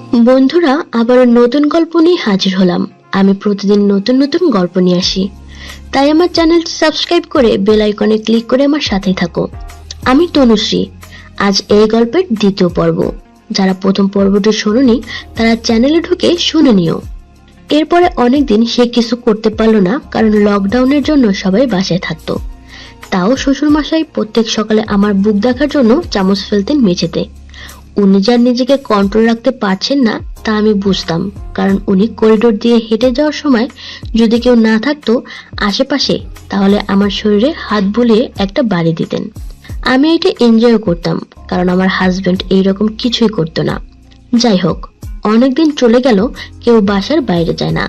বন্ধুরা আবার নতুন গল্প নিয়ে হাজির হলাম। আমি প্রতিদিন নতুন নতুন গল্প নিয়ে আসি। তাই আমার চ্যানেলটি সাবস্ক্রাইব করে বেল আইকনে ক্লিক করে আমার সাথেই থাকো। আমি তনুশ্রী। আজ এই গল্পের দ্বিতীয় পর্ব। যারা প্রথম পর্বটি শোনেনি, তারা চ্যানেলে ঢুকে শুনে নিও। এরপরে অনেকদিন সে কিছু করতে পারল না, কারণ লকডাউনের জন্য সবাই বাসায় থাকতো। তাও শ্বশুরমশাই প্রত্যেক সকালে আমার বুক দেখার জন্য চামচ ফেলতেন মেঝেতে। উনি যার নিজেকে কন্ট্রোল রাখতে পারছেন না, তা আমি বুঝতাম। কারণ উনি করিডোর দিয়ে হেঁটে যাওয়ার সময় যদি কেউ না থাকতো আশেপাশে, তাহলে আমার শরীরে হাত বুলিয়ে একটা বাড়ি দিতেন। আমি এটা এনজয় করতাম, কারণ আমার হাজবেন্ড এইরকম কিছুই করতো না। যাই হোক, অনেকদিন চলে গেল, কেউ বাসার বাইরে যায় না।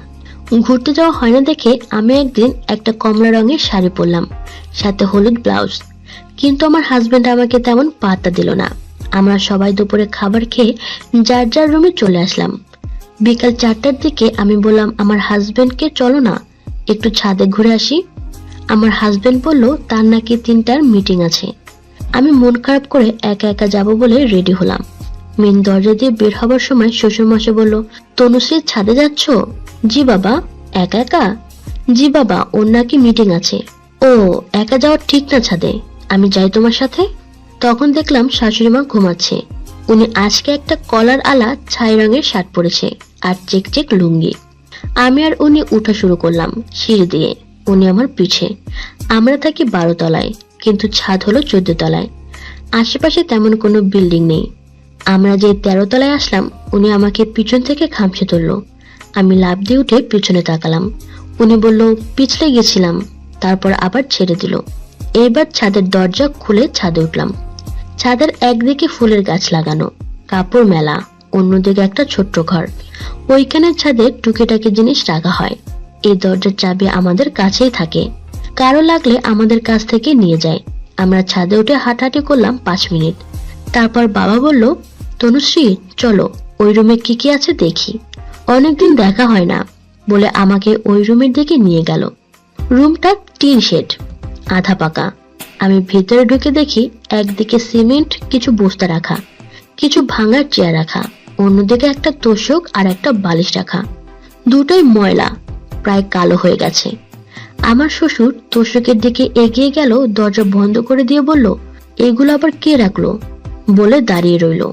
ঘুরতে যাওয়া হয় না দেখে আমি একদিন একটা কমলা রঙের শাড়ি পরলাম, সাথে হলুদ ব্লাউজ কিন্তু আমার হাজবেন্ড আমাকে তেমন পাত্তা দিল না। আমরা সবাই দুপুরে খাবার খেয়ে যার যার রুমে চলে আসলাম। বিকাল চারটার দিকে আমি বললাম, আমার হাজবেন্ডকে চলো না, একটু ছাদে ঘুরে আসি। আমার হাজবেন্ড বলল, তার নাকি তিনটার মিটিং আছে। আমি মন খারাপ করে একা একা যাব বলে রেডি হলাম। মেন দরজা দিয়ে বের হবার সময় শ্বশুরমশাই বলল তনুশ্রী ছাদে যাচ্ছ? জি বাবা, একা একা? জি বাবা, ওর নাকি মিটিং আছে। ও, একা যাওয়া ঠিক না ছাদে, আমি যাই তোমার সাথে? তখন দেখলাম শাশুড়ি মা ঘুমাচ্ছে। উনি আজকে একটা কলার আলা ছাই রঙের শার্ট পরেছে আর চেক চেক লুঙ্গি। আমি আর উনি উঠা শুরু করলাম সিঁড়ি দিয়ে। উনি আমার পিছে আমরা থাকি বারো তলায়, কিন্তু ছাদ হলো চোদ্দ তলায়। আশেপাশে তেমন কোনো বিল্ডিং নেই। আমরা যে তেরো তলায় আসলাম, উনি আমাকে পিছন থেকে খামছে ধরলো। আমি লাভ দিয়ে উঠে পিছনে তাকালাম। উনি বলল, পিছলে গেছিলাম। তারপর আবার ছেড়ে দিল। এইবার ছাদের দরজা খুলে ছাদে উঠলাম। ছাদের একদিকে ফুলের গাছ লাগানো, কাপড় মেলা, অন্যদিকে একটা ছোট্ট ঘর। ওইখানে ছাদে টুকিটাকি জিনিস রাখা হয়। এই দরজার চাবি আমাদের কাছেই থাকে। কারও লাগলে আমাদের কাছ থেকে নিয়ে যায়। আমরা ছাদে উঠে হাঁটাহাঁটি করলাম পাঁচ মিনিট। তারপর বাবা বলল, তনুশ্রী, চলো, ওই রুমে কি কি আছে দেখি। অনেকদিন দেখা হয় না, বলে আমাকে ওই রুমের দিকে নিয়ে গেল। রুমটা টিন শেড, আধা পাকা। আমি ভেতরে ঢুকে দেখি একদিকে সিমেন্ট, কিছু বস্তা রাখা, কিছু ভাঙার চেয়ার রাখা, অন্যদিকে একটা তোষক আর একটা বালিশ রাখা। দুটোই ময়লা, প্রায় কালো হয়ে গেছে। আমার শ্বশুর তোষকের দিকে এগিয়ে গেল, দরজা বন্ধ করে দিয়ে বলল, এগুলো আবার কে রাখল? বলে দাঁড়িয়ে রইল।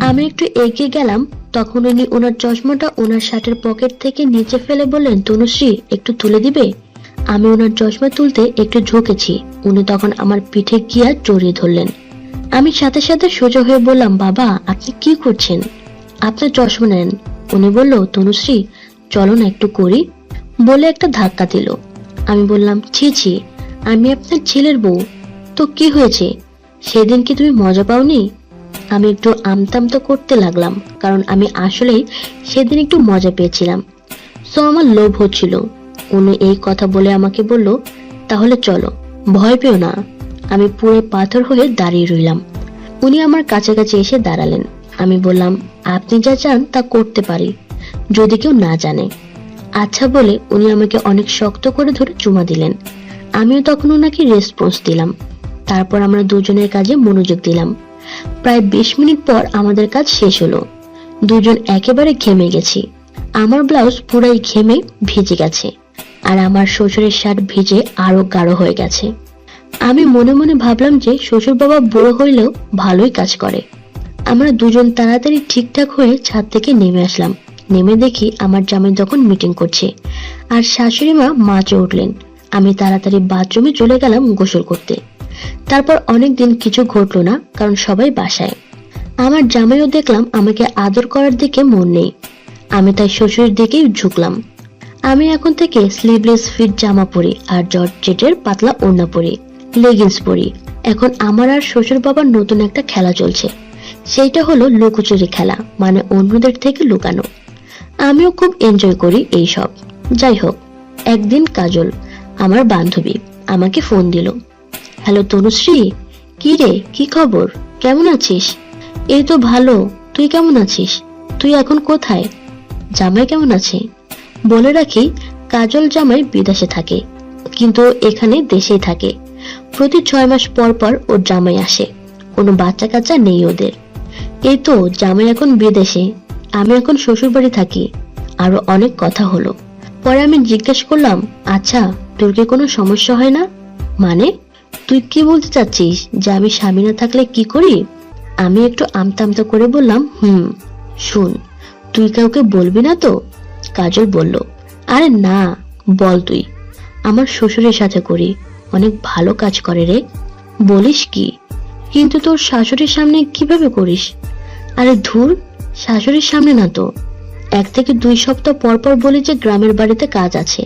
আমি একটু এগিয়ে গেলাম, তখন উনি ওনার চশমাটা ওনার শার্টের পকেট থেকে নিচে ফেলে বললেন, তনুশ্রী, একটু তুলে দিবে? আমি ওনার চশমা তুলতে একটু ঝুঁকেছি। উনি তখন আমার পিঠে গিয়া জড়িয়ে ধরলেন। আমি সাথে সাথে সোজা হয়ে বললাম, বাবা, আপনি কি করছেন? আপনার চশমা নেন। উনি বলল, তনুশ্রী, চলো না একটু করি। বলে একটা ধাক্কা দিল। আমি বললাম, ছি ছি, আমি আপনার ছেলের বউ। তো কি হয়েছে? সেদিন কি তুমি মজা পাওনি? আমি একটু আমতামতো করতে লাগলাম, কারণ আমি আসলেই সেদিন একটু মজা পেয়েছিলাম। সো আমার লোভ হচ্ছিল। উনি এই কথা বলে আমাকে বলল, তাহলে চলো, ভয় পেও না। আমি পুরো পাথর হয়ে দাঁড়িয়ে রইলাম। উনি আমার কাছাকাছি এসে দাঁড়ালেন। আমি বললাম, আপনি যা চান তা করতে পারি, যদি কেউ না জানে। আচ্ছা বলে উনি আমাকে অনেক শক্ত করে ধরে চুমা দিলেন। আমিও তখন ওনাকে রেসপন্স দিলাম। তারপর আমরা দুজনের কাজে মনোযোগ দিলাম। প্রায় বিশ মিনিট পর আমাদের কাজ শেষ হলো। দুজন একেবারে ঘেমে গেছি। আমার ব্লাউজ পুরাই ঘেমে ভিজে গেছে। আর আমার শ্বশুরের শার্ট ভিজে আরও গাঢ় হয়ে গেছে। আমি মনে মনে ভাবলাম যে শ্বশুর বাবা বুড়ো হইলেও ভালোই কাজ করে। আমরা দুজন তাড়াতাড়ি ঠিকঠাক হয়ে ছাদ থেকে নেমে আসলাম। নেমে দেখি আমার জামাই তখন মিটিং করছে। আর শাশুড়ি মা মাচে উঠলেন। আমি তাড়াতাড়ি বাথরুমে চলে গেলাম গোসল করতে। তারপর অনেক দিন কিছু ঘটলো না, কারণ সবাই বাসায়। আমার জামাইও দেখলাম আমাকে আদর করার দিকে মন নেই। আমি তাই শ্বশুরের দিকেই ঝুঁকলাম। আমি এখন থেকে স্লিভলেস ফিট জামা পরি আর জর্জেটের পাতলা ওড়না পরি লেগিংস পরি। এখন আমার আর শ্বশুর বাবার নতুন একটা খেলা চলছে। সেইটা হলো লুকোচুরি খেলা মানে অন্যদের থেকে লুকানো। আমিও খুব এনজয় করি এই সব। যাই হোক, একদিন কাজল, আমার বান্ধবী, আমাকে ফোন দিল। হ্যালো তনুশ্রী, কি রে, কি খবর? কেমন আছিস? এই তো ভালো, তুই কেমন আছিস? তুই এখন কোথায়? জামাই কেমন আছে? বলে রাখি, কাজল জামাই বিদেশে থাকে, কিন্তু এখানে দেশেই থাকে। প্রতি ছয় মাস পর পর ওর জামাই আসে, কোনো বাচ্চা কাচ্চা নেই ওদের। এই তো জামাই এখন বিদেশে, আমি এখন শ্বশুর বাড়ি থাকি, আরও অনেক কথা হলো। পরে আমি জিজ্ঞেস করলাম আচ্ছা তোর কি কোনো সমস্যা হয় না? মানে? তুই কি বলতে চাচ্ছিস যে আমি স্বামী না থাকলে কি করি? আমি একটু আমতা আমতা করে বললাম, হুম, শুন, তুই কাউকে বলবি না তো? কাজল বলল, আরে না, বল তুই। আমার শ্বশুরের সাথে করি, অনেক ভালো কাজ করে রে। বলিস কি? কিন্তু তোর শাশুড়ির সামনে কীভাবে করিস? আরে ধুর, শাশুড়ির সামনে না তো। এক থেকে দুই সপ্তাহ পর পর বলি যে গ্রামের বাড়িতে কাজ আছে।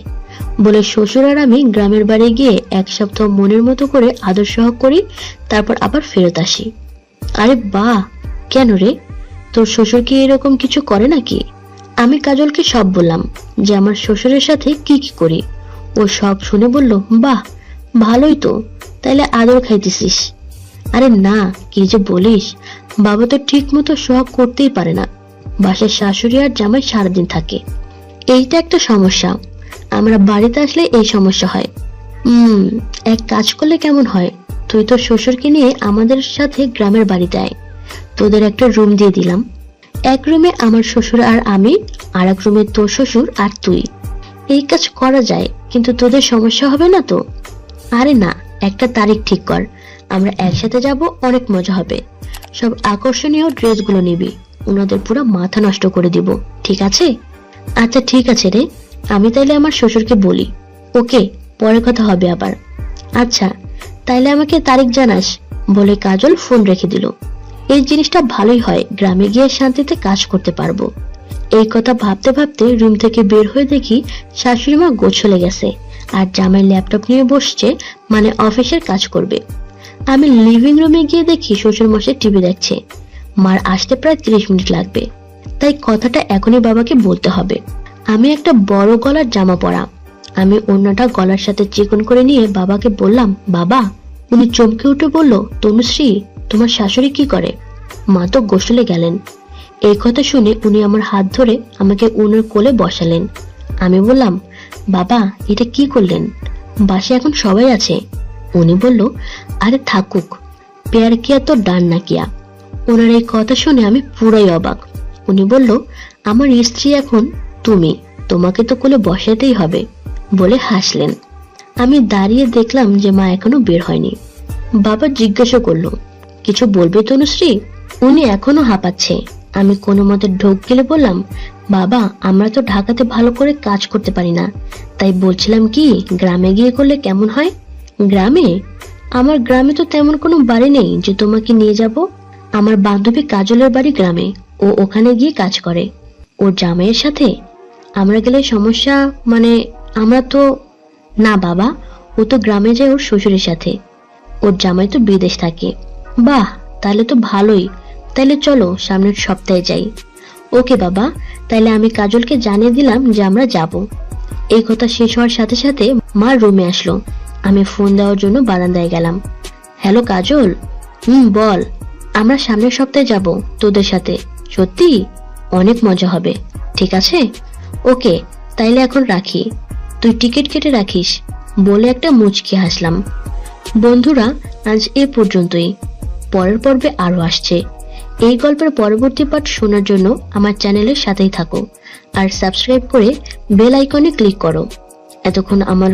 বলে শ্বশুর আর আমি গ্রামের বাড়ি গিয়ে এক সপ্তাহ মনের মতো করে আদর সহ করি, তারপর আবার ফেরত আসি। আরে বাহ, কেন রে? তোর শ্বশুর কি এরকম কিছু করে নাকি? আমি কাজলকে সব বললাম যে আমার শ্বশুরের সাথে কি কি করি। ও সব শুনে বলল, বাহ, ভালোই তো, তাইলে আদর খাইতেছিস। আরে না, কি যে বলিস, বাবা তো ঠিক মতো সোহাগ করতেই পারে না। বাসার শাশুড়ি আর জামাই সারাদিন থাকে। এইটা একটা সমস্যা। আমরা বাড়িতে আসলে এই সমস্যা হয়। হুম এক কাজ করলে কেমন হয়? তুই তো শ্বশুরকে নিয়ে আমাদের সাথে গ্রামের বাড়িতে আয়। তোদের একটা রুম দিয়ে দিলাম। এক রুমে আমার শ্বশুর আর আমি, আর এক রুমে তোর শ্বশুর আর তুই। এই কাজ করা যায়, কিন্তু তোদের সমস্যা হবে না তো? আরে না, একটা তারিখ ঠিক কর। আমরা একসাথে যাব, অনেক মজা হবে। সব আকর্ষণীয় ড্রেসগুলো নিবি। ওনাদের পুরো মাথা নষ্ট করে দিব, ঠিক আছে? আচ্ছা ঠিক আছে রে। আমি তাইলে আমার শ্বশুরকে বলি। ওকে, পরে কথা হবে আবার। আচ্ছা তাইলে আমাকে তারিখ জানাস, বলে কাজল ফোন রেখে দিল। এই জিনিসটা ভালোই হয়। গ্রামে গিয়ে শান্তিতে কাজ করতে পারব। এই কথা ভাবতে ভাবতে রুম থেকে বের হয়ে দেখি শাশুড়ি মা গোছলে গেছে আর জামাই ল্যাপটপ নিয়ে বসছে মানে অফিসের কাজ করবে। আমি লিভিং রুমে গিয়ে দেখি শ্বশুর মশাই টিভি দেখছে। মার আসতে প্রায় তিরিশ মিনিট লাগবে। তাই কথাটা এখনই বাবাকে বলতে হবে। আমি একটা বড় গলার জামা পরা। আমি অন্যটা গলার সাথে চিকন করে নিয়ে বাবাকে বললাম, বাবা, উনি চমকে উঠে বলল তনুশ্রী তোমার শাশুড়ি কি করে? মা তো গোসলে গেলেন। এই কথা শুনে উনি আমার হাত ধরে আমাকে উনার কোলে বসালেন। আমি বললাম, বাবা, এটা কি করলেন? বাসে এখন সবাই আছে? উনি বলল, আরে থাকুক, পেয়ার কিয়া তো ডান না কিয়া। ওনার এই কথা শুনে আমি পুরাই অবাক। উনি বলল, আমার স্ত্রী এখন তুমি, তোমাকে তো কোলে বসাতেই হবে। বলে হাসলেন। আমি দাঁড়িয়ে দেখলাম যে মা এখনও বের হয়নি। বাবা জিজ্ঞাসা করল কিছু বলবে তনুশ্রী? উনি এখনও হাঁপাচ্ছে। আমি কোনো মতে ঢোক গেলে বললাম, বাবা, আমরা তো ঢাকাতে ভালো করে কাজ করতে পারি না। তাই বলছিলাম কি, গ্রামে গিয়ে করলে কেমন হয়? গ্রামে? আমার গ্রামে তো তেমন কোনো বাড়ি নেই যে তোমাকে নিয়ে যাব। আমার বান্ধবী কাজলের বাড়ি গ্রামে। ও ওখানে গিয়ে কাজ করে। ওর জামাইয়ের সাথে? আমরা গেলে সমস্যা মানে আমরা তো না বাবা, ও তো গ্রামে যায় ওর শ্বশুরের সাথে। ওর জামাই তো বিদেশ থাকে। বাহ, তাহলে তো ভালোই। তাহলে চলো, সামনের সপ্তাহে যাই। ওকে বাবা, তাহলে আমি কাজলকে জানিয়ে দিলাম যে আমরা যাব। এই কথা শেষ হওয়ার সাথে সাথে মা রুমে আসলো। আমি ফোন দেওয়ার জন্য বারান্দায় গেলাম। হ্যালো কাজল? হুম, বল। আমরা সামনের সপ্তাহে যাব তোদের সাথে। সত্যি? অনেক মজা হবে। ঠিক আছে? ওকে, তাইলে এখন রাখি। তুই টিকিট কেটে রাখিস। বলে একটা মুচকি হাসলাম। বন্ধুরা, আজ এ পর্যন্তই। পরের পর্বে আরও আসছে। এই গল্পের পরবর্তী পাঠ শোনার জন্য আমার চ্যানেলের সাথেই থাকো। আর সাবস্ক্রাইব করে বেল আইকনে ক্লিক করো। এতক্ষণ আমার